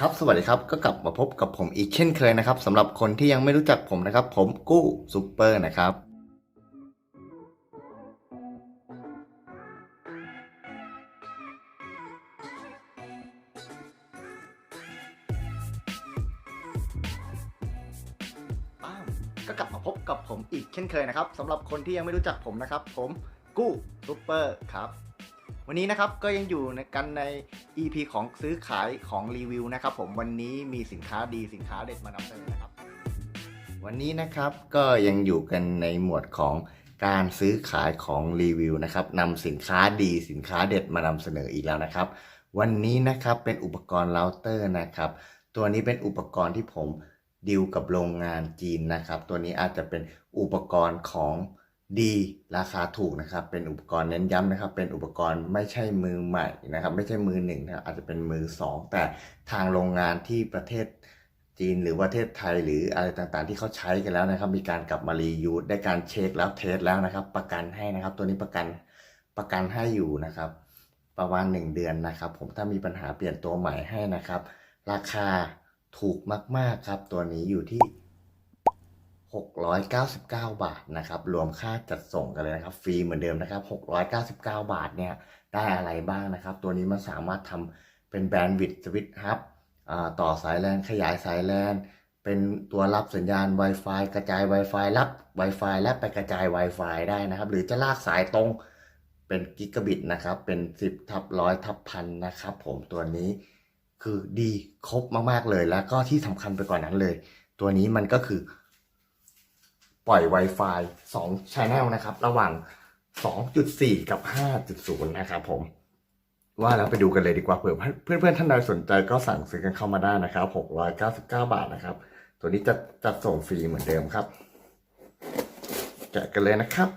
ครับสวัสดีครับก็กลับมาพบกับผมอีกเช่นเคยนะครับสำหรับคนที่ยังไม่รู้จักผมนะครับ ผมกู้ซูเปอร์นะครับ ก็กลับมาพบกับผมอีกเช่นเคยนะครับสำหรับคนที่ยังไม่รู้จักผมนะครับ ผมกู้ซูเปอร์ครับ วันนี้นะครับก็ยังอยู่ในกันใน EP ของซื้อขายของรีวิวนะครับผมวันนี้มีสินค้าดีสินค้าเด็ดมานำเสนอนะครับ วันนี้นะครับก็ยังอยู่กันในหมวดของการซื้อขายของรีวิวนะครับนำสินค้าดีสินค้าเด็ดมานำเสนออีกแล้วนะครับ วันนี้นะครับเป็นอุปกรณ์เราเตอร์นะครับ ตัวนี้เป็นอุปกรณ์ที่ผมดิวกับโรงงานจีนนะครับ ตัวนี้อาจจะเป็นอุปกรณ์ของ ดีราคาถูกนะครับ เป็นอุปกรณ์เน้นย้ำนะครับ เป็นอุปกรณ์ไม่ใช่มือใหม่นะครับ ไม่ใช่มือหนึ่งนะอาจจะเป็นมือสองแต่ทางโรงงานที่ประเทศจีนหรือประเทศไทยหรืออะไรต่างๆ ที่เขาใช้กันแล้วนะครับ มีการกลับมารียูสได้การเช็คแล้วเทสแล้วนะครับ ประกันให้นะครับ ตัวนี้ประกันประกันให้อยู่นะครับ ประมาณ 1 เดือนนะครับ ผมถ้ามีปัญหาเปลี่ยนตัวใหม่ให้นะครับ ราคาถูกมากๆครับ ตัวนี้อยู่ที่ 699 บาทนะครับ รวมค่าจัดส่งกันเลยนะครับ ฟรีเหมือนเดิมนะครับ 699 บาทเนี่ย ได้อะไรบ้างนะครับ ตัวนี้มันสามารถทำเป็นแบนด์วิดต์สวิตช์ฮับต่อสายแลนขยายสายแลนเป็นตัวรับสัญญาณ Wi-Fi กระจาย Wi-Fi รับ Wi-Fi และไปกระจาย Wi-Fi ได้นะครับ หรือจะลากสายตรงเป็นกิกะบิตนะครับ เป็น 10ทับร้อยทับพันนะครับผมตัวนี้คือดีครบมาก ๆ เลยแล้วก็ที่สำคัญไปกว่านนั้นเลย ตัวนี้มันก็คือ ปล่อย Wi-Fi 2 Channel นะครับ ระหว่าง 2.4 กับ 5.0 นะครับผม ว่าแล้วไปดูกันเลยดีกว่าเผื่อเพื่อนๆท่านใดสนใจก็สั่งซื้อกันเข้ามาได้นะครับ699 บาทนะครับ ตัวนี้จะจัดส่งฟรีเหมือนเดิมครับ แกะกันเลยนะครับ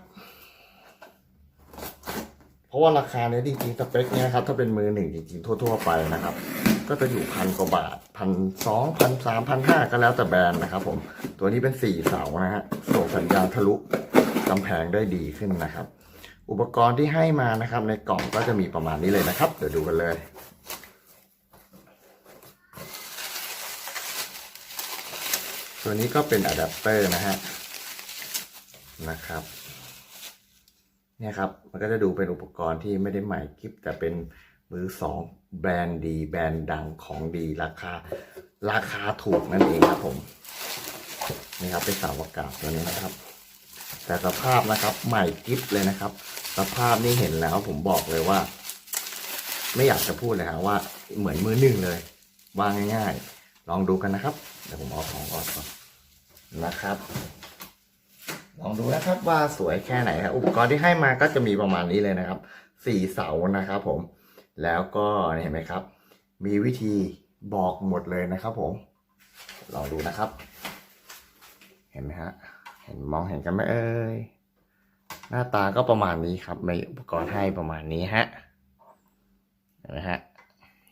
เพราะว่าราคาเนี้ยจริงๆสเปคเนี้ยครับถ้าเป็นมือหนึ่งจริงๆทั่ว ๆ ไปนะครับ ก็จะอยู่พันกว่าบาทพันสองพันสามพันห้าก็แล้วแต่แบรนด์นะครับผมตัวนี้เป็นสี่เสานะฮะส่งสัญญาณทะลุกำแพงได้ดีขึ้นนะครับ อุปกรณ์ที่ให้มานะครับ ในกล่องก็จะมีประมาณนี้เลยนะครับ เดี๋ยวดูกันเลยตัวนี้ก็เป็นอะแดปเตอร์นะฮะนะครับเนี่ยครับ มันก็จะดูเป็นอุปกรณ์ที่ไม่ได้ใหม่คลิปแต่เป็น มือสองแบรนด์ดีแบรนด์ดังของดีราคา ราคาถูกนั่นเองครับผมนี่ครับเป็นสาอากาศตัวนี้นะครับ แต่สภาพนะครับใหม่กิฟเลยนะครับ สภาพนี่เห็นแล้วผมบอกเลยว่า ไม่อยากจะพูดเลยครับว่าเหมือนมือหนึ่งเลยว่าง่าย ๆ ลองดูกันนะครับเดี๋ยวผมเอาของออกก่อนนะครับ ลองดูนะครับว่าสวยแค่ไหนครับอุปกรณ์ที่ให้มาก็จะมีประมาณนี้เลยนะครับสี่เสานะครับผม แล้วก็เห็นไหมครับ มีวิธีบอกหมดเลยนะครับผมลองดูนะครับ เห็นไหมฮะเห็นมองเห็นกันไหมเอ่ยหน้าตาก็ประมาณนี้ครับมีอุปกรณ์ให้ประมาณนี้ฮะเห็นไหมฮะ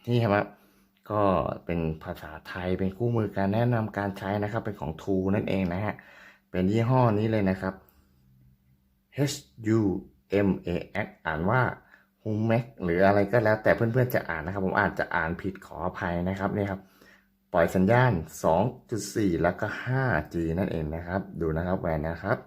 นี่ครับก็เป็นภาษาไทยเป็นคู่มือการแนะนำการใช้นะครับ เป็นของทูนั่นเองนะฮะเป็นยี่ห้อนี้เลยนะครับ H U M A X อ่านว่า h u m a x หรืออะไรก็แล้ว แต่เพื่อนๆจะอ่านนะครับ ผมอาจจะอ่านผิดขออภัยนะครับนี่ครับ ปล่อยสัญญาณ 2.4 แล้วก็ 5G นั่นเองนะครับ ดูนะครับแหวนนะครับ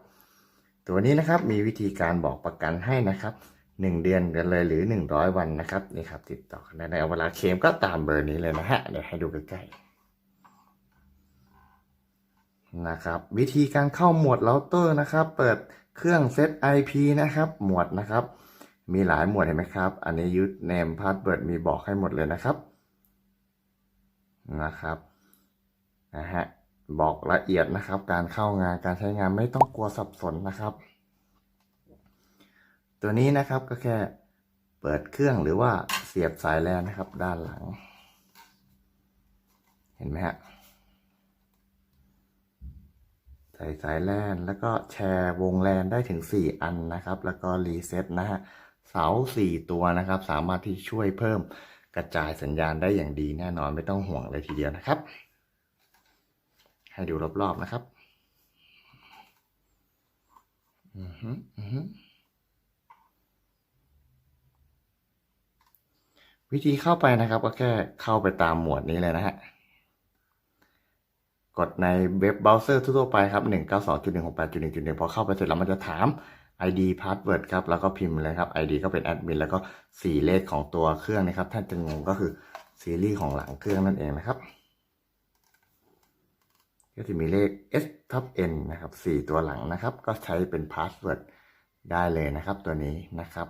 ตัวนี้นะครับมีวิธีการบอกประกันให้นะครับ 1 เดือนกันเลยหรือ 100 วันนะครับนี่ครับติดต่อกันได้ในเวลาเคมก็ตามเบอร์นี้เลยนะฮะเดี๋ยวให้ดูใกล้ๆนะครับวิธีการเข้าหมวดเราเตอร์นะครับ เปิดเครื่องเซต IP นะครับ หมวดนะครับ มีหลายหมวดเห็นไหมครับ อันนี้ยุดเนมพาสเวิร์ดมีบอกให้หมดเลยนะครับ นะครับนะฮะบอกละเอียดนะครับ การเข้างานการใช้งานไม่ต้องกลัวสับสนนะครับ ตัวนี้นะครับก็แค่เปิดเครื่องหรือว่าเสียบสายแลนนะครับ ด้านหลัง เห็นไหมฮะใส่สายแลนแล้วก็แชร์วงแลนได้ถึง 4 อันนะครับ แล้วก็รีเซ็ตนะฮะ เสา4ตัวนะครับ สามารถที่ช่วยเพิ่มกระจายสัญญาณได้อย่างดีแน่นอนไม่ต้องห่วงเลยทีเดียวนะครับ ให้ดูรอบๆนะครับอือฮึอือฮึวิธีเข้าไปนะครับก็แค่เข้าไปตามหมวดนี้เลยนะฮะ กดในเว็บเบราว์เซอร์ทั่วๆไปครับ 192.168.1.1 พอเข้าไปเสร็จแล้วมันจะถาม ID password ครับแล้วก็พิมพ์เลยครับ ID ก็เป็นแอดมินแล้วก็4เลขของตัวเครื่องนะครับ ถ้าจะงงก็คือซีรีส์ของหลังเครื่องนั่นเองนะครับก็จะมีเลข S ทับ N นะครับ4ตัวหลังนะครับ ก็ใช้เป็นพาสเวิร์ดได้เลยนะครับ ตัวนี้นะครับ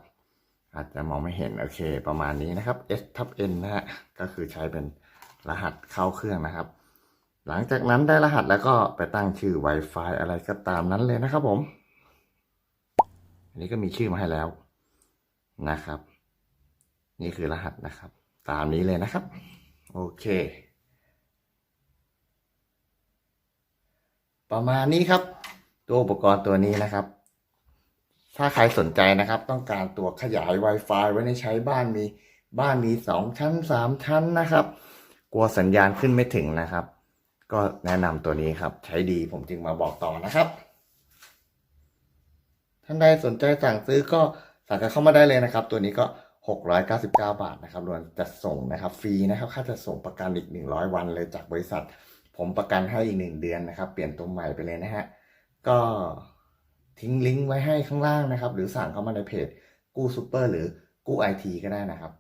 อาจจะมองไม่เห็นโอเค ประมาณนี้นะครับ S ทับ N นะฮะก็คือใช้เป็นรหัสเข้าเครื่องนะครับ หลังจากนั้นได้รหัสแล้วก็ไปตั้งชื่อ Wi-Fi อะไรก็ตามนั้นเลยนะครับผม นี้ก็มีชื่อมาให้แล้วนะครับ นี่คือรหัสนะครับ ตามนี้เลยนะครับ โอเค ประมาณนี้ครับ ตัวอุปกรณ์ตัวนี้นะครับ ถ้าใครสนใจนะครับ ต้องการตัวขยาย Wi-Fi ไว้ในใช้บ้านมีบ้านมีสองชั้นสามชั้นนะครับ กลัวสัญญาณขึ้นไม่ถึงนะครับ ก็แนะนำตัวนี้ครับ ใช้ดีผมจึงมาบอกต่อนะครับ ท่านใดสนใจสั่งซื้อก็สั่งกันเข้ามาได้เลยนะครับ ตัวนี้ก็ 699 บาทนะครับรวมจัดส่งนะครับฟรีนะครับค่าจัดส่งประกันอีก 100 วันเลยจากบริษัท ผมประกันให้อีก 1 เดือนนะครับ เปลี่ยนตัวใหม่ไปเลยนะฮะก็ทิ้งลิงก์ไว้ให้ข้างล่างนะครับ หรือสั่งเข้ามาในเพจกู้ซูเปอร์หรือกู้ไอทีก็ได้นะครับ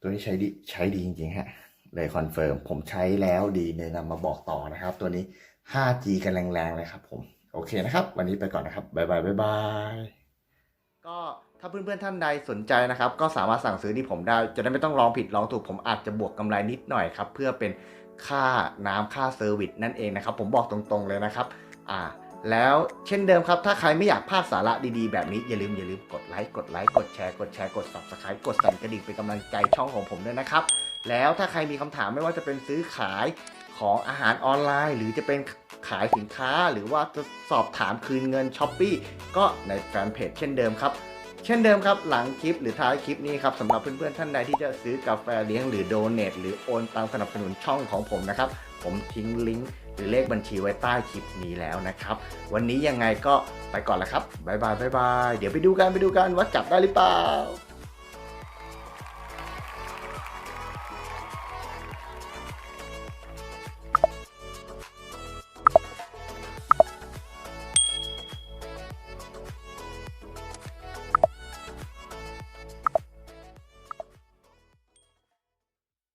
ตัวนี้ใช้ดีใช้ดีจริงๆฮะเลยคอนเฟิร์มผมใช้แล้วดีเลยนำมาบอกต่อนะครับ ตัวนี้ 5G กันแรงๆเลยครับผม โอเคนะครับ วันนี้ไปก่อนนะครับบ๊ายบายบายบายก็ถ้าเพื่อนๆท่านใดสนใจนะครับ ก็สามารถสั่งซื้อที่ผมได้ จะได้ไม่ต้องลองผิดลองถูกผมอาจจะบวกกำไรนิดหน่อยครับเพื่อเป็นค่าน้ำค่าเซอร์วิสนั่นเองนะครับ ผมบอกตรงๆเลยนะครับอ่าแล้วเช่นเดิมครับ ถ้าใครไม่อยากพลาดสาระดีๆ แบบนี้ อย่าลืมอย่าลืมกดไลค์กดไลค์กดแชร์กดแชร์กด subscribe กดสั่นกระดิ่งเป็นกำลังใจช่องของผมด้วยนะครับ แล้วถ้าใครมีคำถามไม่ว่าจะเป็นซื้อขายของอาหารออนไลน์ หรือจะเป็น ขายสินค้า หรือว่าจะสอบถามคืนเงินช้อปปีก็ในแฟนเพจเช่นเดิมครับเช่นเดิมครับ หลังคลิปหรือท้ายคลิปนี้ครับสำหรับเพื่อนๆท่านใดที่จะซื้อกาแฟเลี้ยงหรือโดเนทหรือโอนตังสนับสนุนช่องของผมนะครับ ผมทิ้งลิงก์หรือเลขบัญชีไว้ใต้คลิปนี้แล้วนะครับ วันนี้ยังไงก็ไปก่อนละครับบายบายบายบายเดี๋ยวไปดูกันไปดูกันว่าจับได้หรือเปล่า